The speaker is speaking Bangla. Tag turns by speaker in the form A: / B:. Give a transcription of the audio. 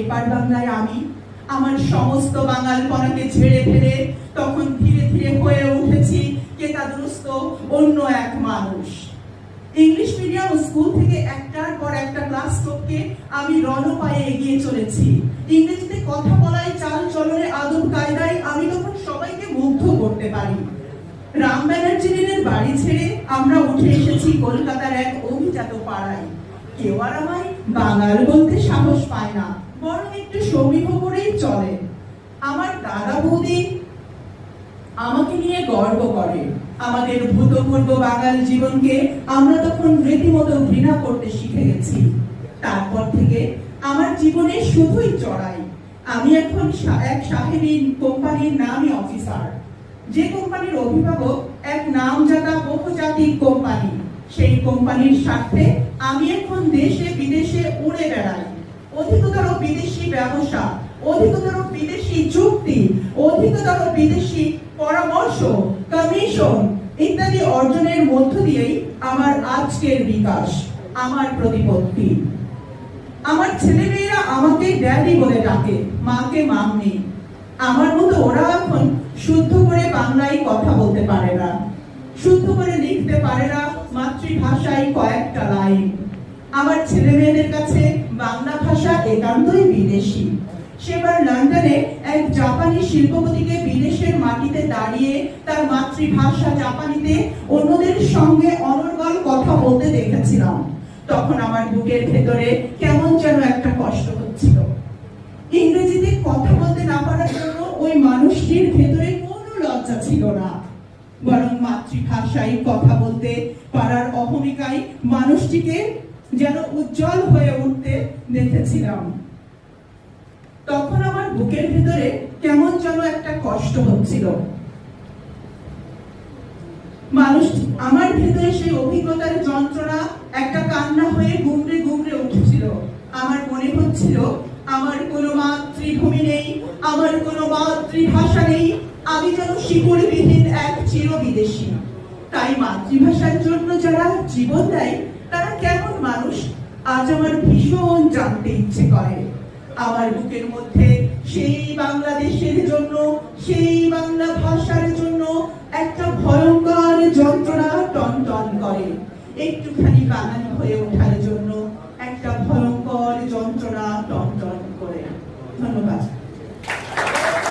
A: এপার বাংলায় আমি আমার সমস্ত বাঙালপনাকে ঝেড়ে ফেলে তখন ধীরে ধীরে হয়ে উঠেছি কেতাদুরস্ত অন্য এক মানুষ। ইংলিশ মিডিয়াম স্কুল থেকে একটার পর একটা ক্লাস করতে আমি রণপায়ে এগিয়ে চলেছি। ইংরেজিতে কথা বলায় চাল চলনে, আদব কায়দায় আমি তখন সবাইকে মুগ্ধ করতে পারি। রাম ব্যানার্জিনের বাড়ি ছেড়ে আমরা উঠে এসেছি কলকাতার এক অভিজাত পাড়ায়। কেউ আর আমায় বাঙাল বলতে সাহস পায় না। বরং একটু সমীহ করেই চলে। আমার দাদা বৌদি আমাকে নিয়ে গর্ব করে। আমাদের ভূতপূর্ব বাঙাল জীবনকে আমরা তখন রীতিমতো ঘৃণা করতে শিখে গেছি। তারপর থেকে আমার জীবনে শুধুই চড়াই। আমি এখন এক সাহেবী কোম্পানির নামই অফিসার। যে কোম্পানির অভিভাবক এক নামজাদা বহুজাতিক কোম্পানি, সেই কোম্পানির স্বার্থে আমি এখন দেশে বিদেশে উড়ে বেড়াই। অধিকতর বিদেশি ব্যবসা, অধিকতর বিদেশি চুক্তি, অধিকতর বিদেশি পরামর্শ কমিশন ইত্যাদি অর্জনের মধ্য দিয়েই আমার আজকের বিকাশ, আমার প্রতিপত্তি। আমার ছেলেমেয়েরা আমাকে ড্যাডি বলে ডাকে, মাকে মামনি। আমার মতো ওরা এখন শুদ্ধ করে বাংলায় কথা বলতে পারে না, শুদ্ধ করে লিখতে পারে না মাতৃভাষায় কয়েকটা লাইন। আমার ছেলে মেয়েদের কাছে বাংলা ভাষা একান্তই বিদেশি। সেবার লন্ডনে এক জাপানি শিল্পপতিকে বিদেশের মাটিতে দাঁড়িয়ে তার মাতৃভাষা জাপানিতে অন্যদের সঙ্গে অনর্গল কথা বলতে দেখেছিলাম। তখন আমার বুকের ভেতরে কেমন যেন একটা কষ্ট হচ্ছিল। ইংরেজিতে কথা বলতে না পারার জন্য ওই মানুষটির ভেতরে কোনো লজ্জা ছিল না। বরং মাতৃভাষায় কথা বলতে পারার অহমিকায় মানুষটিকে যেন উজ্জ্বল হয়ে উঠতে দেখেছিলাম। তখন আমার বুকের ভিতরে কেমন যেন একটা কষ্ট হচ্ছিল। মানুষ, আমার ভেতরে সেই অভিজ্ঞতার যন্ত্রণা একটা কান্না হয়ে গুমড়ে গুমড়ে উঠেছিল। আমার মনে হচ্ছিল, আমার কোনো মাতৃভূমি নেই, আমার কোনো মাতৃভাষা নেই, আমি যেন শিকড়বিহীন এক চির বিদেশি তাই মাতৃভাষার জন্য যারা জীবন দেয় তারা কেমন মানুষ? আজ আমার ভীষণ জানতে ইচ্ছে করে। আমার বুকের মধ্যে সেই বাংলাদেশের জন্য, সেই বাংলা ভাষার জন্য একটা ভয়ঙ্কর যন্ত্রণা টন টন করে। একটুখানি বাঙালি হয়ে ওঠার